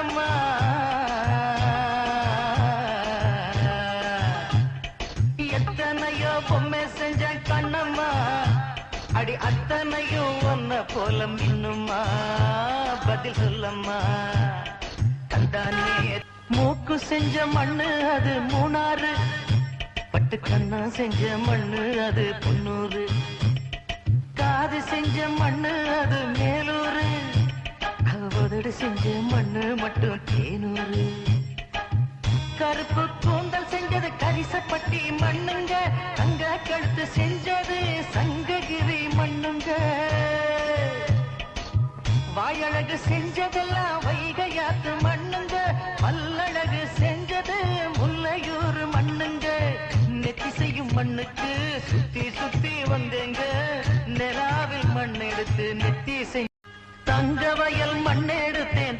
கண்ணம்மா எத்தனையோ பொம்மை செஞ்ச கண்ணம்மா. அடி அத்தனையும் ஒன்ன போல மின்னுமா பதில் சொல்லம்மா. கந்தானே மூக்கு செஞ்ச மண்ணு அது மூணாறு. பட்டு கண்ணா செஞ்ச மண்ணு அது பொன்னூறு. காது செஞ்ச மண்ணு அது அவதடு செஞ்சு மண்ணு மட்டும் தேனூறு கருப்பு கூந்தல் செஞ்சது கரிசப்பட்டி மண்ணுங்க. தங்க கழுத்து செஞ்சது சங்ககிரி மண்ணுங்க. வாயழகு செஞ்சதெல்லாம் வைகையாத்து மண்ணுங்க. பல்லழகு செஞ்சது முல்லையூர் மண்ணுங்க. நெத்தி செய்யும் மண்ணுக்கு சுத்தி சுத்தி வந்தேங்க. நிலாவில் மண் எடுத்து நெத்தி செய் தங்க வயல் மண்ணெடுத்தேன்.